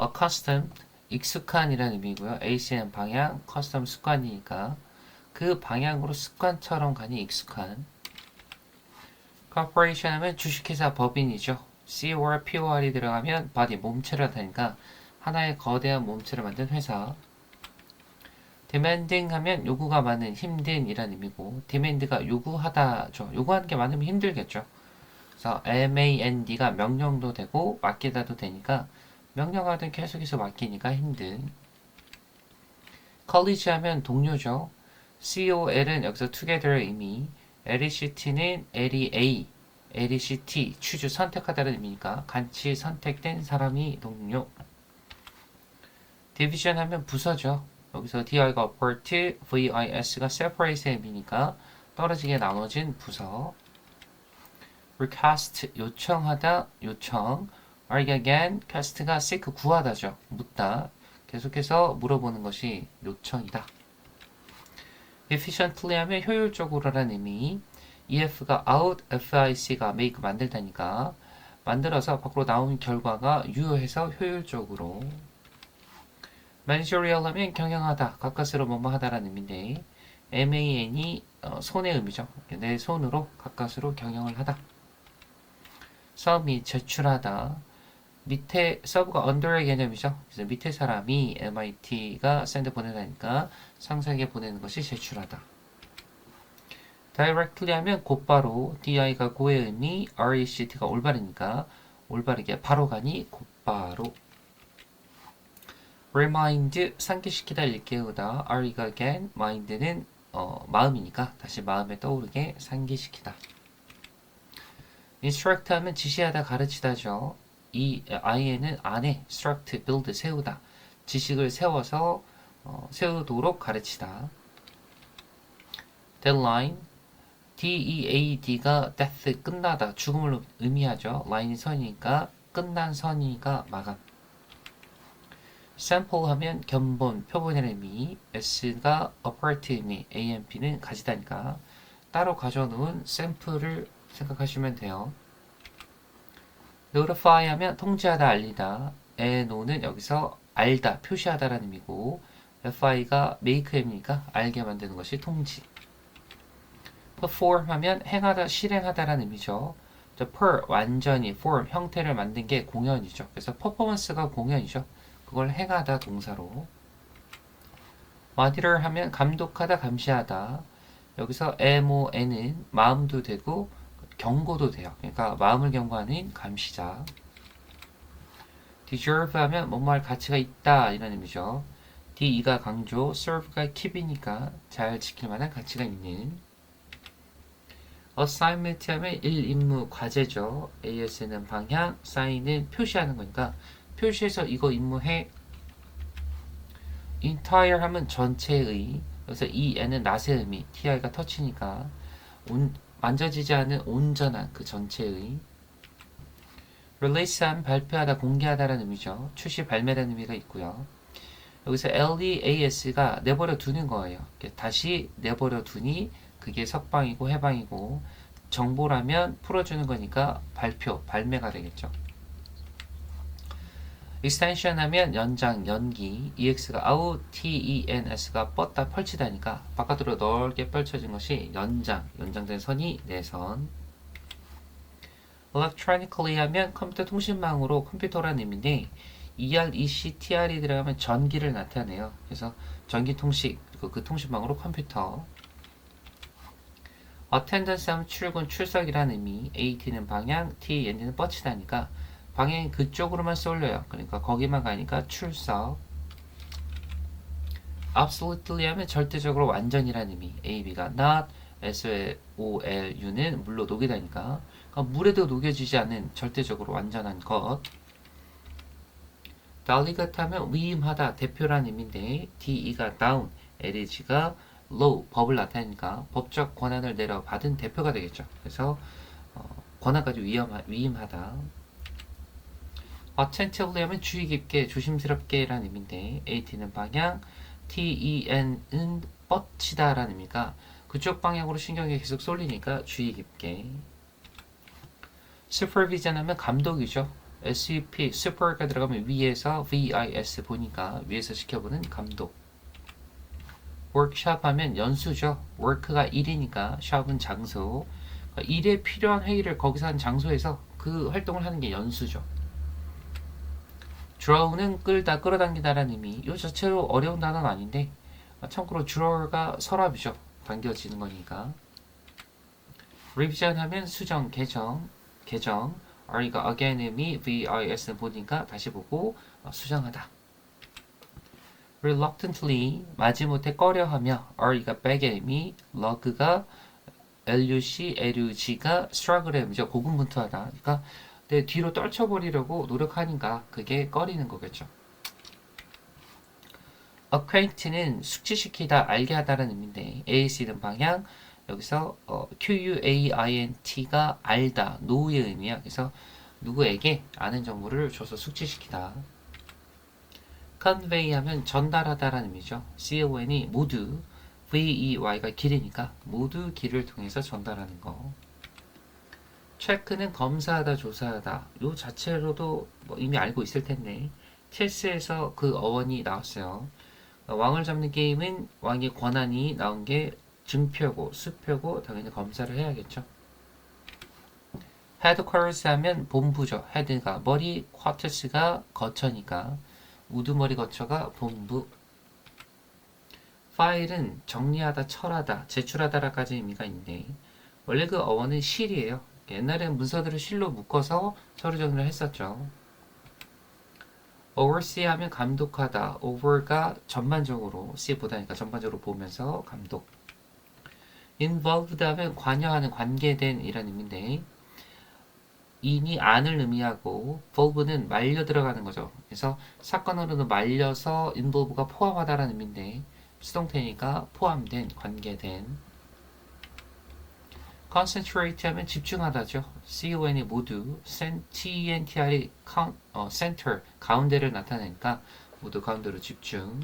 accustomed 익숙한이라는 의미고요. AC는 방향, custom 습관이니까 그 방향으로 습관처럼 가니 익숙한. corporation 하면 주식회사 법인이죠. COR, POR이 들어가면 body 몸체를 하니까 하나의 거대한 몸체를 만든 회사. demanding 하면 요구가 많은 힘든 이라는 의미고 demand가 요구하다죠. 요구하는 게 많으면 힘들겠죠. 그래서 MAND가 명령도 되고 맡기다도 되니까 명령하든 계속해서 맡기니까 힘든. college 하면 동료죠. COL은 여기서 together의 의미, LECT는 LEA, LECT, choose 선택하다는 의미니까 같이 선택된 사람이 동료. division 하면 부서죠. 여기서 DI가 apart, VIS가 separate의 의미니까 떨어지게 나눠진 부서. request 요청하다, 요청. Argue again, cast가 seek 구하다죠. 묻다. 계속해서 물어보는 것이 요청이다. efficiently 하면 효율적으로라는 의미. ef가 out, fic가 make 만들다니까 만들어서 밖으로 나온 결과가 유효해서 효율적으로. managerial 하면 경영하다, 가까스로 뭐뭐 하다라는 의미인데 man이 어, 손의 의미죠. 내 손으로 가까스로 경영을 하다. 서브이 제출하다. 밑에 서브가 under의 개념이죠. 그래서 밑에 사람이 MIT가 샌드 보내다니까 상사에게 보내는 것이 제출하다. directly 하면 곧바로 DI가 고의 의미, RECT가 올바르니까 올바르게 바로 가니 곧바로. remind 상기시키다 일깨우다, RE가 again, mind는 어, 마음이니까 다시 마음에 떠오르게 상기시키다. instruct 하면 지시하다 가르치다죠. 이 IN은 안에 instruct, build 세우다. 지식을 세워서 어, 세우도록 가르치다. deadline DEAD가 death 끝나다 죽음을 의미하죠. line이 선이니까 끝난 선이니까 마감. sample 하면 견본 표본의 의미 S가 apart 의미 AMP는 가지다니까 따로 가져놓은 샘플을 생각하시면 돼요. Notify 하면 통지하다 알리다. NO는 여기서 알다 표시하다라는 의미고 FI가 make 의미니까 알게 만드는 것이 통지. Perform 하면 행하다 실행하다라는 의미죠. 저 per 완전히 form 형태를 만든 게 공연이죠. 그래서 퍼포먼스가 공연이죠. 그걸 행하다 동사로. Monitor 하면 감독하다 감시하다. 여기서 MON은 마음도 되고 경고도 돼요. 그러니까 마음을 경고하는 감시자. deserve 하면 뭐뭐할 가치가 있다 이런 의미죠. DE가 강조, serve가 keep이니까 잘 지킬 만한 가치가 있는. assignment 하면 일 임무 과제죠. AS는 방향, sign은 표시하는 거니까 표시해서 이거 임무해. entire 하면 전체의. 그래서 EN은 낫의 의미, TI가 터치니까 온, 만져지지 않은 온전한 그 전체의 release한 발표하다 공개하다라는 의미죠. 출시 발매라는 의미가 있고요. 여기서 LEAS가 내버려 두는 거예요. 다시 내버려 두니 그게 석방이고 해방이고 정보라면 풀어주는 거니까 발표, 발매가 되겠죠. Extension 하면 연장, 연기, ex가 out, tens가 뻗다, 펼치다니까 바깥으로 넓게 펼쳐진 것이 연장, 연장된 선이 내선. electronically 하면 컴퓨터 통신망으로 컴퓨터라는 의미인데 EREC, TR이 들어가면 전기를 나타내요. 그래서 전기 통신, 그리고 그 통신망으로 컴퓨터. attendance 하면 출근, 출석이라는 의미, AT는 방향, TN는 뻗치다니까 방향이 그쪽으로만 쏠려요. 그러니까 거기만 가니까 출석. absolutely 하면 절대적으로 완전이라는 의미. A, B가 not, S, O, L, U는 물로 녹이다니까. 그러니까 물에도 녹여지지 않은 절대적으로 완전한 것. delegate 하면 위임하다, 대표라는 의미인데 DE가 down, LG가 low, 법을 나타내니까 법적 권한을 내려받은 대표가 되겠죠. 그래서 어, 권한까지 위험, 위임하다. Attentively 하면 주의 깊게, 조심스럽게 라는 의미인데 AT는 방향, TEN은 뻗치다 라는 의미가 그쪽 방향으로 신경이 계속 쏠리니까 주의 깊게 supervision 하면 감독이죠. SUP, super가 들어가면 위에서 VIS 보니까 위에서 시켜보는 감독. 워크샵 하면 연수죠. work가 일이니까 샵은 장소. 그러니까 일에 필요한 회의를 거기서 한 장소에서 그 활동을 하는 게 연수죠. Draw는 끌다, 끌어당기다라는 의미. 이 자체로 어려운 단어는 아닌데 아, 참고로 draw가 서랍이죠. 당겨지는 거니까. revision 하면 수정, 개정, 개정. R가 again 의미, VIS는 보니까 다시 보고 어, 수정하다. reluctantly 마지못해 꺼려하며 R가 back의 의미, lug가 LUC, LUG가 struggle의 의미죠. 고군분투하다. 그러니까 내 뒤로 떨쳐버리려고 노력하니까 그게 꺼리는 거겠죠. acquaint는 숙지시키다, 알게 하다라는 의미인데 AC는 방향, 여기서 어, QUAINT가 알다, 노의 의미야. 그래서 누구에게 아는 정보를 줘서 숙지시키다. convey 하면 전달하다라는 의미죠. CON이 모두, VEY가 길이니까 모두 길을 통해서 전달하는 거. 체크는 검사하다, 조사하다. 요 자체로도 뭐 이미 알고 있을 텐데 체스에서 그 어원이 나왔어요. 왕을 잡는 게임은 왕의 권한이 나온 게 증표고 수표고 당연히 검사를 해야겠죠. 헤드 쿼터스 하면 본부죠. 헤드가 머리, 쿼터스가 거처니까 우두머리 거처가 본부. 파일은 정리하다, 철하다, 제출하다라까지 의미가 있는데 원래 그 어원은 실이에요. 옛날에는 문서들을 실로 묶어서 서류 정리를 했었죠. oversee 하면 감독하다, over가 전반적으로, see보다니까 전반적으로 보면서 감독. involved 하면 관여하는, 관계된 이런 의미인데 in이 안을 의미하고 involve는 말려 들어가는 거죠. 그래서 사건으로는 말려서 involve가 포함하다라는 의미인데 수동태니까 포함된, 관계된. Concentrate 하면 집중하다죠. con이 모두, TNTR이 어, center, 가운데를 나타내니까 모두 가운데로 집중.